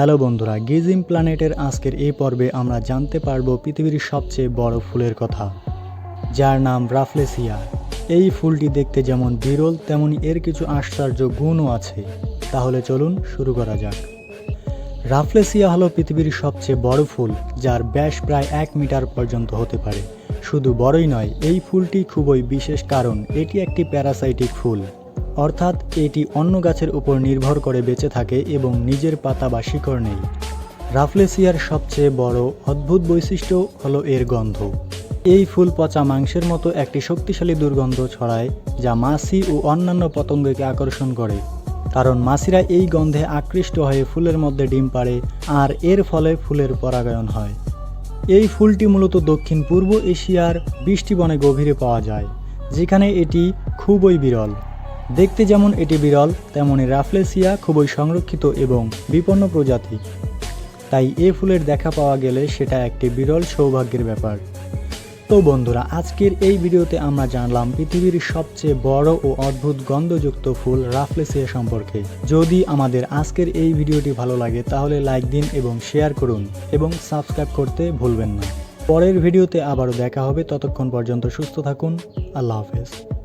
Hello বন্ধুরা, গিজিম প্ল্যানেটের আজকের এই পর্বে আমরা জানতে পারব পৃথিবীর সবচেয়ে বড় ফুলের কথা, যার নাম রাফলেসিয়া। এই ফুলটি দেখতে যেমন বিরল, তেমনি এর কিছু আশ্চর্য গুণও আছে। তাহলে চলুন শুরু করা যাক। রাফলেসিয়া হলো পৃথিবীর সবচেয়ে বড় ফুল, যার ব্যাস প্রায় এক মিটার পর্যন্ত হতে পারে। শুধু বড়ই নয়, এই ফুলটি খুবই বিশেষ কারণ, এটি একটি প্যারাসাইটিক ফুল। অর্থাৎ এটি অন্য গাছের উপর নির্ভর করে বেঁচে থাকে এবং নিজের পাতা বা শিকড় নেই। রাফলেসিয়ার সবচেয়ে বড় অদ্ভুত বৈশিষ্ট্য হলো এর গন্ধ। এই ফুল পচা মাংসের মতো একটি শক্তিশালী দুর্গন্ধ ছড়ায়, যা মাছি ও অন্যান্য পতঙ্গকে আকর্ষণ করে। কারণ মাছিরা এই গন্ধে আকৃষ্ট হয়ে ফুলের মধ্যে ডিম পাড়ে আর এর ফলে ফুলের পরাগায়ন হয়। এই ফুলটি মূলত দক্ষিণ পূর্ব এশিয়ার বৃষ্টিবনে গভীরে পাওয়া যায়, যেখানে এটি খুবই বিরল। দেখতে যেমন এটি বিরল, তেমনি রাফলেসিয়া খুবই সংরক্ষিত এবং বিপন্ন প্রজাতি। তাই এ ফুলের দেখা পাওয়া গেলে সেটা একটি বিরল সৌভাগ্যের ব্যাপার। তো বন্ধুরা, আজকের এই ভিডিওতে আমরা জানলাম পৃথিবীর সবচেয়ে বড় ও অদ্ভুত গন্ধযুক্ত ফুল রাফলেসিয়া সম্পর্কে। যদি আমাদের আজকের এই ভিডিওটি ভালো লাগে, তাহলে লাইক দিন এবং শেয়ার করুন এবং সাবস্ক্রাইব করতে ভুলবেন না। পরের ভিডিওতে আবারও দেখা হবে, ততক্ষণ পর্যন্ত সুস্থ থাকুন। আল্লাহ হাফেজ।